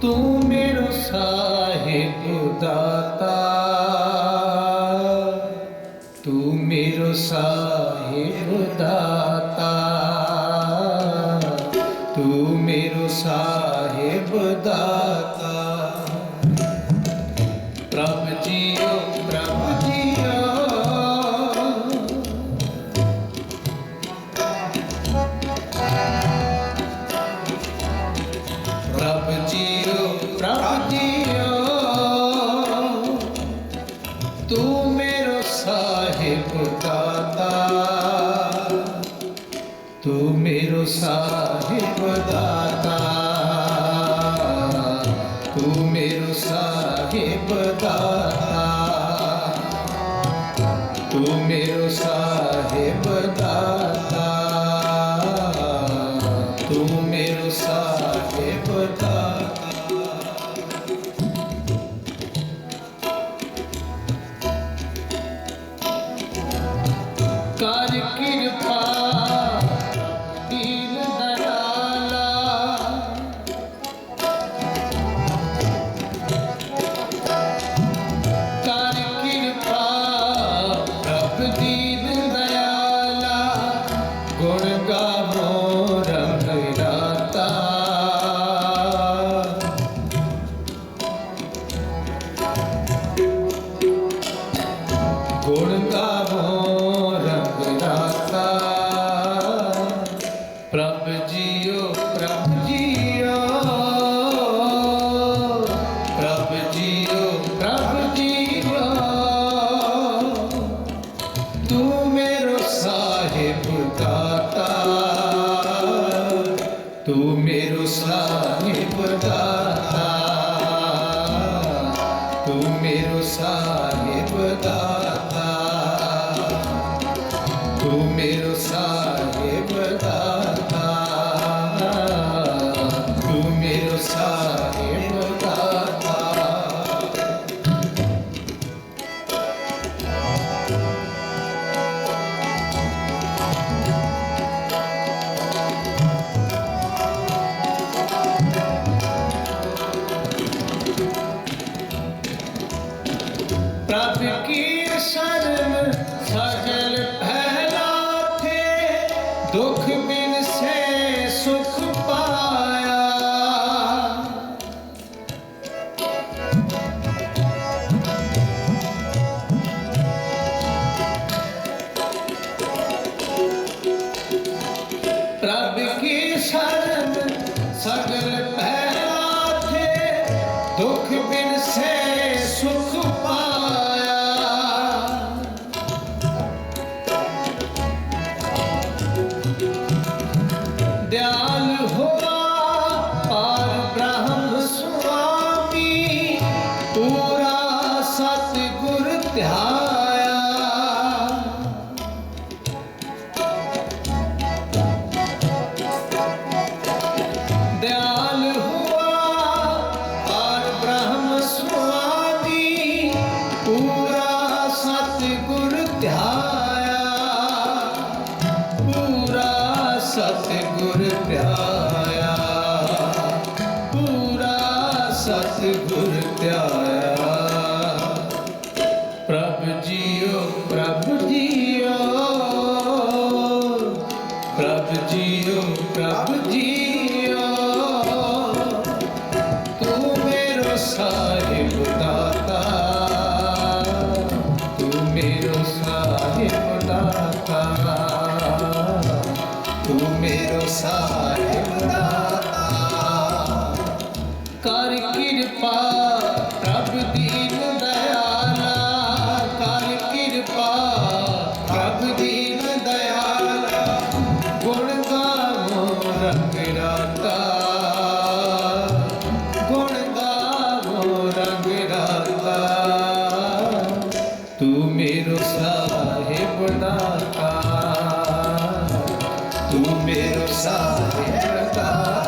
ਤੂੰ ਮੇਰਾ ਸਾਹਿਬ ਦਾਤਾ। ਤੂੰ ਮੇਰਾ ਸਾਹਿਬ ਦਾਤਾ। ਤੂੰ ਮੇਰਾ ਸਾਹਿਬ ਦਾਤਾ। ਸਾਹਿਬ ਦਾਤਾ ਕਰ ਕਿਰਪਾ ਪ੍ਰਭ ਦੀਨ ਦਇਆਲਾ, ਕਰ ਕਿਰਪਾ ਪ੍ਰਭ ਦੀਨ ਦਇਆਲਾ। ਗੁਣ ਗਾਵੋ ਰੰਗ ਰਾਤਾ, ਗੁਣ ਗਾਵੋ ਰੰਗ ਰਾਤਾ। ਤੂੰ ਮੇਰੋ ਸਾਹਿਬ ਦਾਤਾ tu me lo sabes verdad.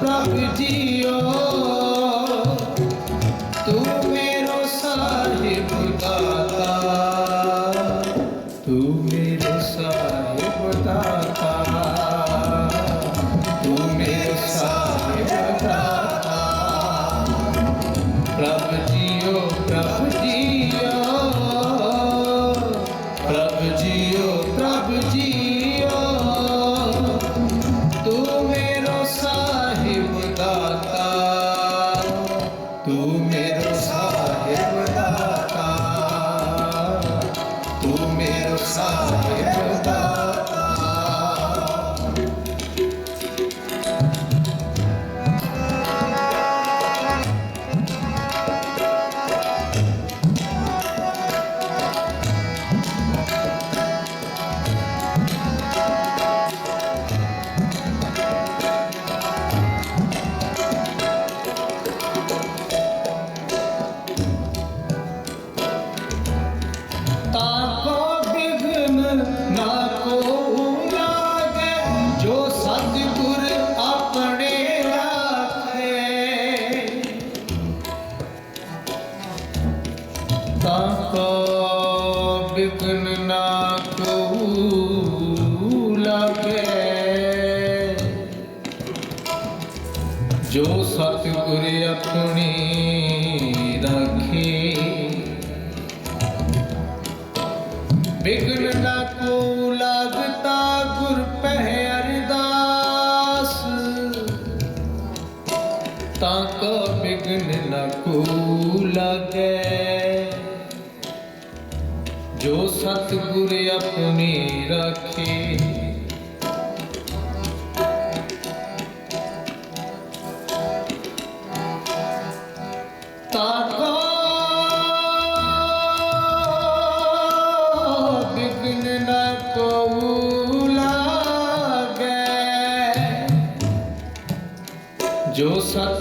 প্রাপ্তিও मेरो साहेब दाता तू मेरो साहेब दाता ਨ ਕੋ ਲਗੈ। ਜੋ ਸਤਿਗੁਰ ਆਪਣੇ ਰੱਖੇ।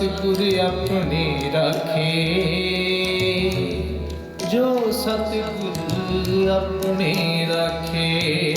ਸਤਿਗੁਰ ਆਪਣੇ ਰੱਖੇ। ਜੋ ਸਤਿਗੁਰ ਆਪਣੇ ਰੱਖੇ।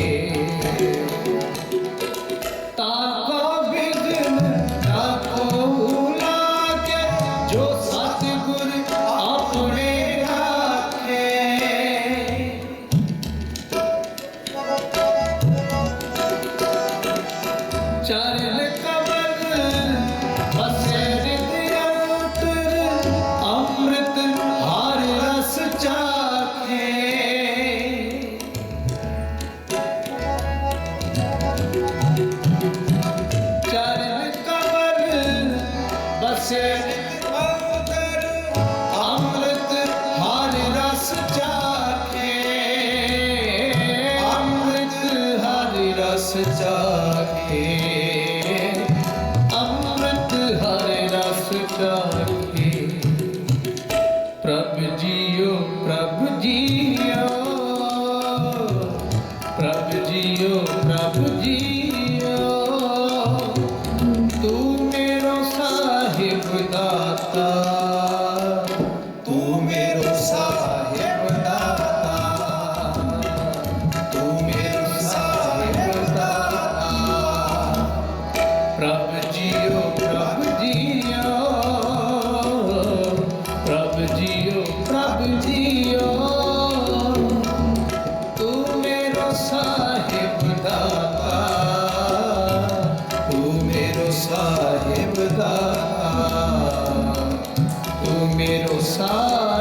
primeiro sal.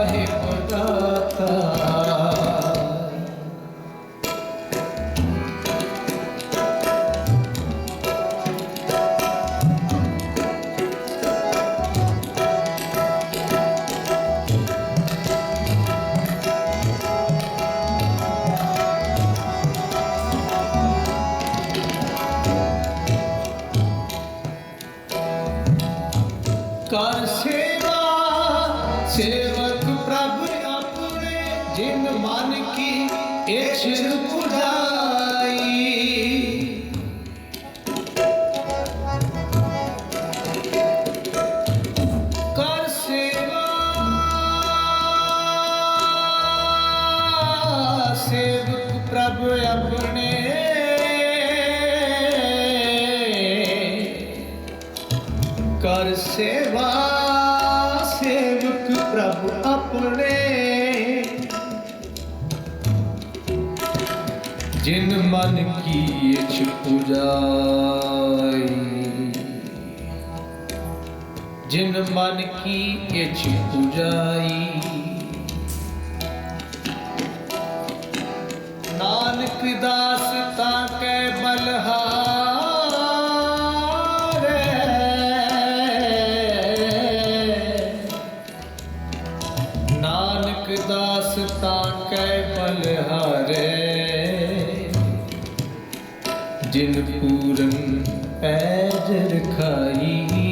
जिन मन की इश्क पुजाई मन की पुजाई जिन मन की इच पुजाई नानक दा ही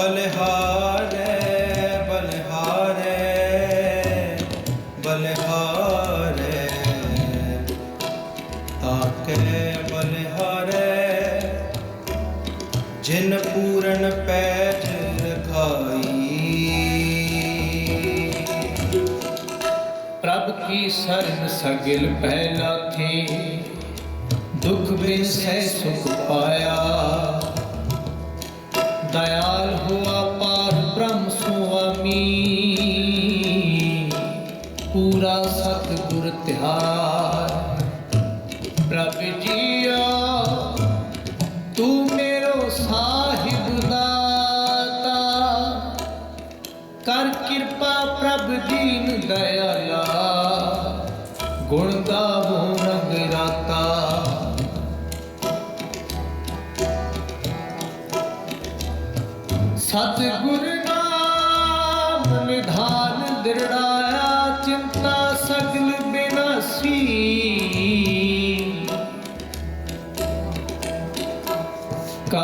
ਬਲਹਾਰੇ ਬਲਹਾਰੇ ਬਲਹਾਰੇ ਤਾਕੇ ਬਲਹਾਰੇ ਜਿਨ ਪੂਰਨ ਪੈਠ ਰਖਾਈ ਪ੍ਰਭ ਕੀ ਸਰਨ ਸਗਿਲ ਪਹਿਲਾ ਥੇ ਸੁਖ ਪਾਇਆ दयाल हुआ पार ब्रह्म स्वामी पूरा सतगुर त्याग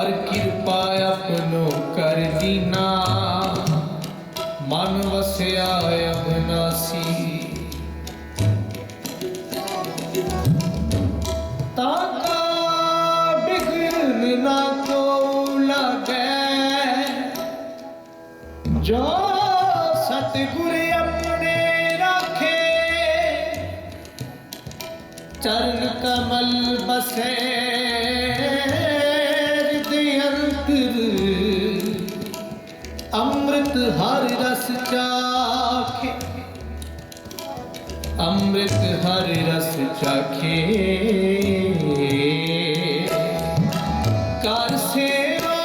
ਹਰ ਕਿਰਪਾ ਆਪਣੋ ਕਰ ਦੀਨਾ ਮਨ ਵਸਿਆ ਅਬਨਾਸੀ ਤਾਕਾ ਬਿਗਰਨ ਨਾ ਕੋ ਜੋ ਸਤਿਗੁਰ ਆਪਣੇ ਰੱਖੇ, ਚਰਨ ਕਮਲ ਬਸੇ। ਅੰਮ੍ਰਿਤ ਹਰ ਰਸ ਚਾਖੇ ਕਰ ਸੇਵਾ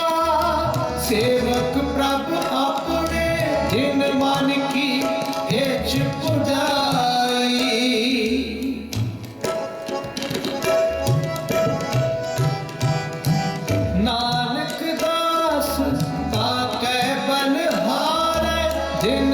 ਸੇਵਕ ਪ੍ਰਭ ਆਪਣੇ ਜਿਨ ਮਨ ਕੀ ਇਹ ਚੁਪੜਾਈ ਨਾਨਕ ਦਾਸ ਤਾ ਕੈ ਬਨਹਾਰ ਜਿਨ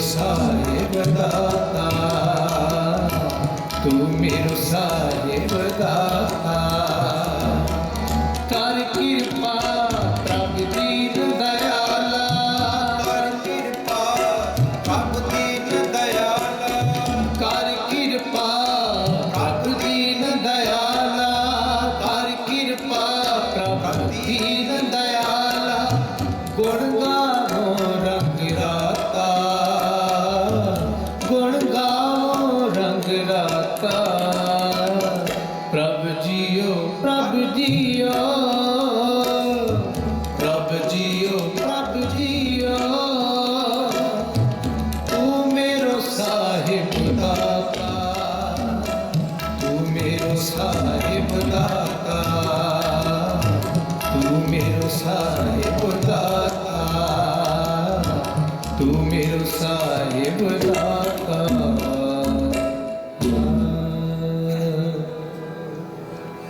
ਸਾਹਿਬ ਦਾਤਾ ਤੂੰ ਮੇਰਾ ਸਾਹਿਬ ਦਾਤਾ